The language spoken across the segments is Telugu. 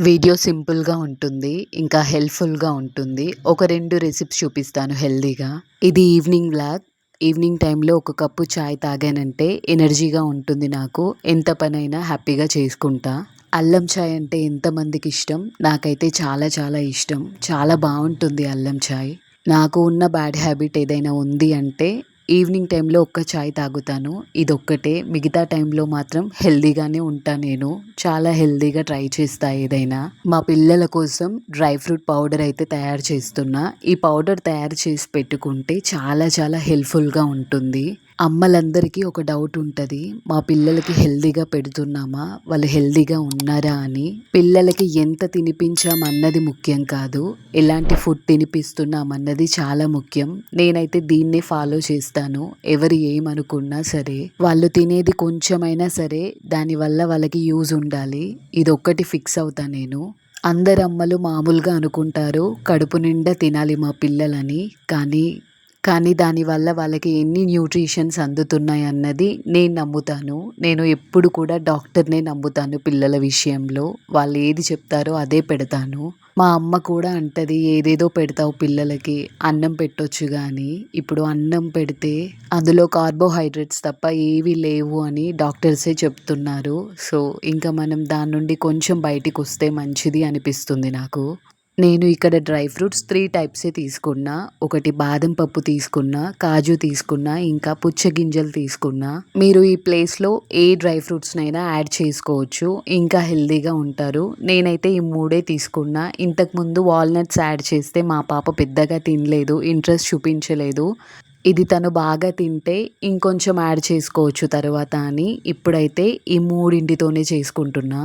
వీడియో సింపుల్గా ఉంటుంది ఇంకా హెల్ప్ఫుల్గా ఉంటుంది. ఒక రెండు రెసిపీస్ చూపిస్తాను హెల్దీగా. ఇది ఈవినింగ్ బ్లాగ్ ఈవినింగ్ టైంలో ఒక కప్పు చాయ్ తాగానంటే ఎనర్జీగా ఉంటుంది నాకు. ఎంత పనైనా హ్యాపీగా చేసుకుంటా. అల్లం చాయ్ అంటే ఎంతమందికి ఇష్టం? నాకైతే చాలా చాలా ఇష్టం. చాలా బాగుంటుంది అల్లం చాయ్. నాకు ఉన్న బ్యాడ్ హ్యాబిట్ ఏదైనా ఉంది అంటే ఈవినింగ్ టైంలో ఒక్క చాయ్ తాగుతాను. ఇదొక్కటే. మిగతా టైంలో మాత్రం హెల్దీగానే ఉంటా నేను. చాలా హెల్దీగా ట్రై చేస్తా ఏదైనా. మా పిల్లల కోసం డ్రై ఫ్రూట్ పౌడర్ అయితే తయారు చేస్తున్నా. ఈ పౌడర్ తయారు చేసి పెట్టుకుంటే చాలా చాలా హెల్ప్ఫుల్గా ఉంటుంది. అమ్మలందరికీ ఒక డౌట్ ఉంటుంది. మా పిల్లలకి హెల్దీగా పెడుతున్నామా? వాళ్ళు హెల్దీగా ఉన్నారా అని. పిల్లలకి ఎంత తినిపించాం అన్నది ముఖ్యం కాదు. ఎలాంటి ఫుడ్ తినిపిస్తున్నామన్నది చాలా ముఖ్యం. నేనైతే దీన్నే ఫాలో చేస్తాను. ఎవరు ఏమనుకున్నా సరే వాళ్ళు తినేది కొంచెమైనా సరే దానివల్ల వాళ్ళకి యూజ్ ఉండాలి. ఇది ఒక్కటి ఫిక్స్ అవుతా నేను. అందరమ్మలు మామూలుగా అనుకుంటారు కడుపు నిండా తినాలి మా పిల్లలని. కానీ కానీ దానివల్ల వాళ్ళకి ఎన్ని న్యూట్రిషన్స్ అందుతున్నాయి అన్నది నేను నమ్ముతాను. నేను ఎప్పుడు కూడా డాక్టర్నే నమ్ముతాను పిల్లల విషయంలో. వాళ్ళు ఏది చెప్తారో అదే పెడతాను. మా అమ్మ కూడా అంటది ఏదేదో పెడతావు పిల్లలకి అన్నం పెట్టొచ్చు కానీ ఇప్పుడు అన్నం పెడితే అందులో కార్బోహైడ్రేట్స్ తప్ప ఏవి లేవు అని డాక్టర్సే చెప్తున్నారు. సో ఇంకా మనం దాని నుండి కొంచెం బయటికి వస్తే మంచిది అనిపిస్తుంది నాకు. నేను ఇక్కడ డ్రై ఫ్రూట్స్ త్రీ టైప్సే తీసుకున్నా. ఒకటి బాదం పప్పు తీసుకున్నా కాజు తీసుకున్నా ఇంకా పుచ్చగింజలు తీసుకున్నా. మీరు ఈ ప్లేస్లో ఏ డ్రై ఫ్రూట్స్నైనా యాడ్ చేసుకోవచ్చు. ఇంకా హెల్దీగా ఉంటారు. నేనైతే ఈ మూడే తీసుకున్నా. ఇంతకుముందు వాల్నట్స్ యాడ్ చేస్తే మా పాప పెద్దగా తినలేదు ఇంట్రెస్ట్ చూపించలేదు. ఇది తను బాగా తింటే ఇంకొంచెం యాడ్ చేసుకోవచ్చు తర్వాత అని. ఇప్పుడైతే ఈ మూడింటితోనే చేసుకుంటున్నా.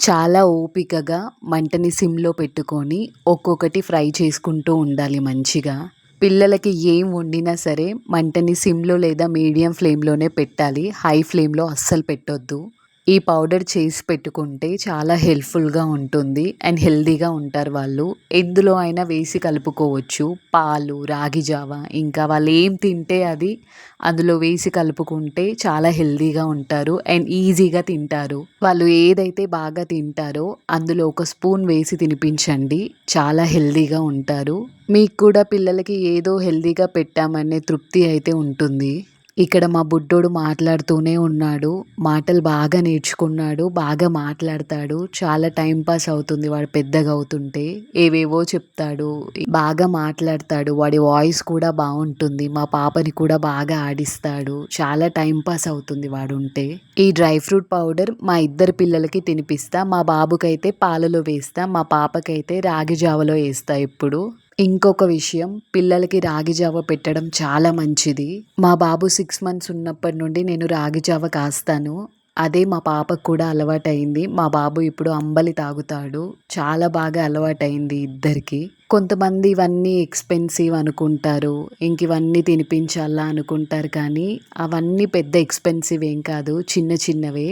చాలా ఓపికగా మంటని సిమ్లో పెట్టుకొని ఒక్కొక్కటి ఫ్రై చేసుకుంటూ ఉండాలి మంచిగా. పిల్లలకి ఏం వండినా సరే మంటని సిమ్లో లేదా మీడియం ఫ్లేమ్లోనే పెట్టాలి. హై ఫ్లేమ్లో అస్సలు పెట్టొద్దు. ఈ పౌడర్ చేసి పెట్టుకుంటే చాలా హెల్ప్ఫుల్గా ఉంటుంది అండ్ హెల్దీగా ఉంటారు వాళ్ళు. ఎందులో అయినా వేసి కలుపుకోవచ్చు. పాలు రాగి జావ ఇంకా వాళ్ళు ఏం తింటే అది అందులో వేసి కలుపుకుంటే చాలా హెల్దీగా ఉంటారు అండ్ ఈజీగా తింటారు. వాళ్ళు ఏదైతే బాగా తింటారో అందులో ఒక స్పూన్ వేసి తినిపించండి. చాలా హెల్దీగా ఉంటారు. మీకు కూడా పిల్లలకి ఏదో హెల్దీగా పెట్టామనే తృప్తి అయితే ఉంటుంది. ఇక్కడ మా బుడ్డోడు మాట్లాడుతూనే ఉన్నాడు. మాటలు బాగా నేర్చుకున్నాడు బాగా మాట్లాడతాడు. చాలా టైం పాస్ అవుతుంది వాడు పెద్దగా అవుతుంటే. ఏవేవో చెప్తాడు బాగా మాట్లాడతాడు. వాడి వాయిస్ కూడా బాగుంటుంది. మా పాపని కూడా బాగా ఆడిస్తాడు. చాలా టైం పాస్ అవుతుంది వాడు ఉంటే. ఈ డ్రై ఫ్రూట్ పౌడర్ మా ఇద్దరు పిల్లలకి తినిపిస్తా. మా బాబుకైతే పాలలో వేస్తా. మా పాపకైతే రాగి జావలో వేస్తా ఇప్పుడు ఇంకొక విషయం పిల్లలకి రాగి జావ పెట్టడం చాలా మంచిది. మా బాబు సిక్స్ మంత్స్ ఉన్నప్పటి నుండి నేను రాగి జావ కాస్తాను. అదే మా పాపకు కూడా అలవాటైంది. మా బాబు ఇప్పుడు అంబలి తాగుతాడు. చాలా బాగా అలవాటైంది ఇద్దరికి. కొంతమంది ఇవన్నీ ఎక్స్పెన్సివ్ అనుకుంటారు. ఇంక ఇవన్నీ తినిపించాలా అనుకుంటారు కానీ అవన్నీ పెద్ద ఎక్స్పెన్సివ్ ఏం కాదు. చిన్న చిన్నవే.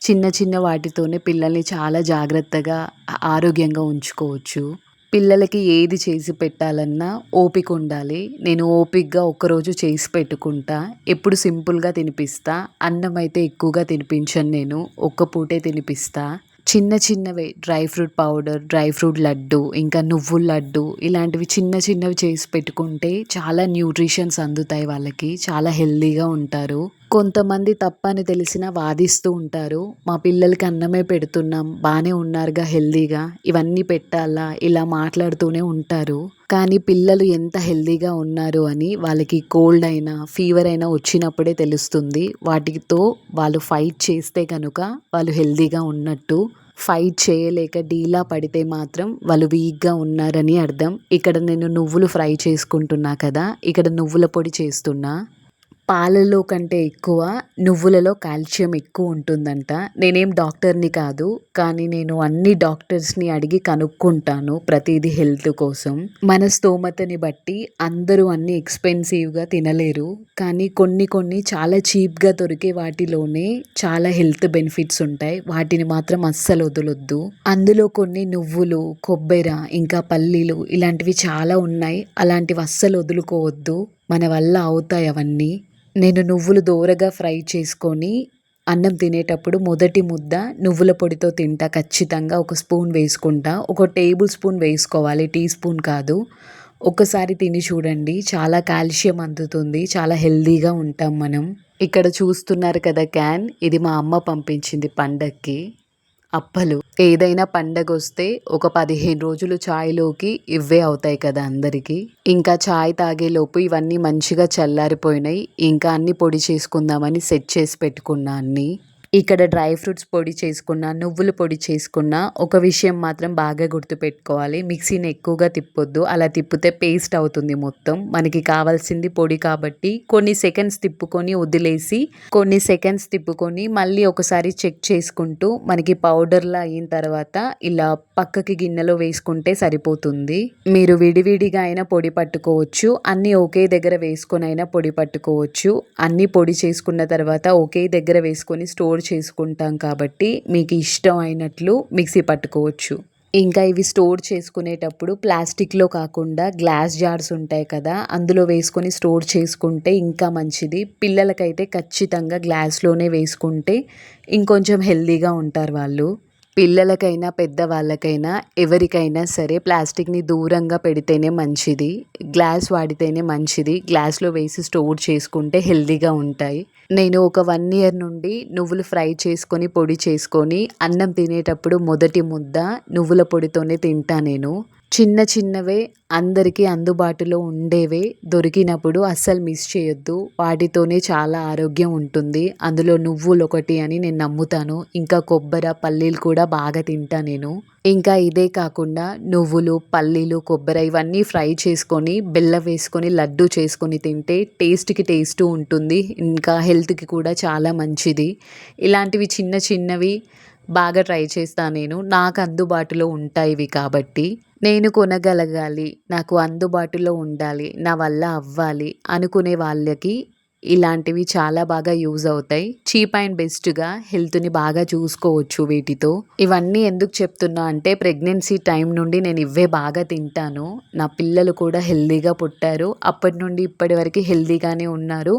చిన్న చిన్న వాటితోనే పిల్లల్ని చాలా జాగ్రత్తగా ఆరోగ్యంగా ఉంచుకోవచ్చు. పిల్లలకి ఏది చేసి పెట్టాలన్నా ఓపిక ఉండాలి. నేను ఓపికగా ఒకరోజు చేసి పెట్టుకుంటా ఎప్పుడు సింపుల్గా తినిపిస్తా అన్నం అయితే ఎక్కువగా తినిపించను నేను ఒక్క పూటే తినిపిస్తా. చిన్న చిన్నవే dry fruit powder dry fruit laddu ఇంకా నువ్వుల లడ్డు ఇలాంటివి చిన్న చిన్నవి చేసి పెట్టుకుంటే చాలా న్యూట్రిషన్స్ అందుతాయి వాళ్ళకి చాలా హెల్దీగా ఉంటారు. కొంతమంది తప్పని తెలిసిన వాదిస్తూ ఉంటారు. మా పిల్లలకి అన్నమే పెడుతున్నాం. బాగానే ఉన్నారుగా హెల్దీగా. ఇవన్నీ పెట్టాలా? ఇలా మాట్లాడుతూనే ఉంటారు. కానీ పిల్లలు ఎంత హెల్దీగా ఉన్నారు అని వాళ్ళకి కోల్డ్ అయినా ఫీవర్ అయినా వచ్చినప్పుడే తెలుస్తుంది. వాటితో వాళ్ళు ఫైట్ చేస్తే కనుక వాళ్ళు హెల్దీగా ఉన్నట్టు. ఫైట్ చేయలేక డీలా పడితే మాత్రం వాళ్ళు వీక్గా ఉన్నారని అర్థం. ఇక్కడ నేను నువ్వులు ఫ్రై చేసుకుంటున్నా కదా? ఇక్కడ నువ్వుల పొడి చేస్తున్నా. పాలలో కంటే ఎక్కువ నువ్వులలో కాల్షియం ఎక్కువ ఉంటుందంట. నేనేం డాక్టర్ని కాదు కానీ నేను అన్ని డాక్టర్స్ని అడిగి కనుక్కుంటాను ప్రతిదీ హెల్త్ కోసం. మన స్తోమతని బట్టి అందరూ అన్ని ఎక్స్పెన్సివ్గా తినలేరు కానీ కొన్ని కొన్ని చాలా చీప్గా దొరికే వాటిలోనే చాలా హెల్త్ బెనిఫిట్స్ ఉంటాయి. వాటిని మాత్రం అస్సలు వదలొద్దు. అందులో కొన్ని నువ్వులు కొబ్బెర ఇంకా పల్లీలు ఇలాంటివి చాలా ఉన్నాయి. అలాంటివి అస్సలు వదులుకోవద్దు. మన వల్ల అవుతాయి అవన్నీ. నేను నువ్వులు దోరగా ఫ్రై చేసుకొని అన్నం తినేటప్పుడు మొదటి ముద్ద నువ్వుల పొడితో తింటా. ఖచ్చితంగా ఒక స్పూన్ వేసుకుంటా. ఒక టేబుల్ స్పూన్ వేసుకోవాలి. టీ స్పూన్ కాదు. ఒకసారి తిని చూడండి. చాలా కాల్షియం అందుతుంది. చాలా హెల్దీగా ఉంటాం మనం. ఇక్కడ చూస్తున్నారు కదా క్యాన్. ఇది మా అమ్మ పంపించింది పండక్కి. అప్పలు. ఏదైనా పండగ వస్తే ఒక పదిహేను రోజులు చాయ్లోకి ఇవే అవుతాయి కదా అందరికీ. ఇంకా చాయ్ తాగేలోపు ఇవన్నీ మంచిగా చల్లారిపోయినాయి. ఇంకా అన్ని పొడి చేసుకుందామని సెట్ చేసి పెట్టుకున్నా అన్నీ. ఇక్కడ డ్రై ఫ్రూట్స్ పొడి చేసుకున్న నువ్వుల పొడి చేసుకున్న ఒక విషయం మాత్రం బాగా గుర్తుపెట్టుకోవాలి. మిక్సీని ఎక్కువగా తిప్పొద్దు. అలా తిప్పితే పేస్ట్ అవుతుంది మొత్తం. మనకి కావాల్సింది పొడి కాబట్టి కొన్ని సెకండ్స్ తిప్పుకొని వదిలేసి కొన్ని సెకండ్స్ తిప్పుకొని మళ్ళీ ఒకసారి చెక్ చేసుకుంటూ మనకి పౌడర్లా అయిన తర్వాత ఇలా పక్కకి గిన్నెలో వేసుకుంటే సరిపోతుంది. మీరు విడివిడిగా అయినా పొడి పట్టుకోవచ్చు. అన్నీ ఒకే దగ్గర వేసుకొని అయినా పొడి పట్టుకోవచ్చు. అన్నీ పొడి చేసుకున్న తర్వాత ఒకే దగ్గర వేసుకొని స్టోర్ చేసుకుంటాం కాబట్టి మీకు ఇష్టం అయినట్లు మిక్సీ పట్టుకోవచ్చు. ఇంకా ఇవి స్టోర్ చేసుకునేటప్పుడు ప్లాస్టిక్లో కాకుండా గ్లాస్ జార్స్ ఉంటాయి కదా అందులో వేసుకొని స్టోర్ చేసుకుంటే ఇంకా మంచిది. పిల్లలకైతే ఖచ్చితంగా గ్లాస్లోనే వేసుకుంటే ఇంకొంచెం హెల్తీగా ఉంటారు వాళ్ళు. పిల్లలకైనా పెద్దవాళ్ళకైనా ఎవరికైనా సరే ప్లాస్టిక్ని దూరంగా పెడితేనే మంచిది. గ్లాస్ వాడితేనే మంచిది. గ్లాస్లో వేసి స్టోర్ చేసుకుంటే హెల్దీగా ఉంటాయి. నేను ఒక వన్ ఇయర్ నుండి నువ్వులు ఫ్రై చేసుకొని పొడి చేసుకొని అన్నం తినేటప్పుడు మొదటి ముద్ద నువ్వుల పొడితోనే తింటా నేను. చిన్న చిన్నవే అందరికీ అందుబాటులో ఉండేవే. దొరికినప్పుడు అస్సలు మిస్ చేయొద్దు. వాటితోనే చాలా ఆరోగ్యం ఉంటుంది. అందులో నువ్వులు ఒకటి అని నేను నమ్ముతాను. ఇంకా కొబ్బరి పల్లీలు కూడా బాగా తింటా నేను. ఇంకా ఇదే కాకుండా నువ్వులు పల్లీలు కొబ్బరి ఇవన్నీ ఫ్రై చేసుకొని బెల్లం వేసుకొని లడ్డు చేసుకొని తింటే టేస్ట్కి టేస్ట్ ఉంటుంది. ఇంకా హెల్త్కి కూడా చాలా మంచిది. ఇలాంటివి చిన్న చిన్నవి బాగా ట్రై చేస్తాను నేను. నాకు అందుబాటులో ఉంటాయి ఇవి కాబట్టి నేను కొనగలగాలి. నాకు అందుబాటులో ఉండాలి. నా వల్ల అవ్వాలి అనుకునే వాళ్ళకి ఇలాంటివి చాలా బాగా యూజ్ అవుతాయి. చీప్ అండ్ బెస్ట్గా హెల్త్ని బాగా చూసుకోవచ్చు వీటితో. ఇవన్నీ ఎందుకు చెప్తున్నా అంటే ప్రెగ్నెన్సీ టైం నుండి నేను ఇవే బాగా తింటాను. నా పిల్లలు కూడా హెల్తీగా పుట్టారు. అప్పటి నుండి ఇప్పటి వరకు హెల్తీగానే ఉన్నారు.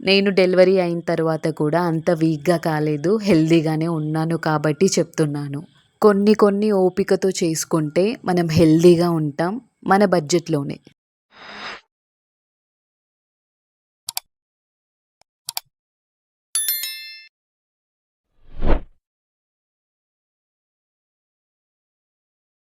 నేను డెలివరీ అయిన తర్వాత కూడా అంత వీక్గా కాలేదు హెల్దీగానే ఉన్నాను కాబట్టి చెప్తున్నాను. కొన్ని కొన్ని ఓపికతో చేసుకుంటే మనం హెల్దీగా ఉంటాం మన బడ్జెట్లోనే.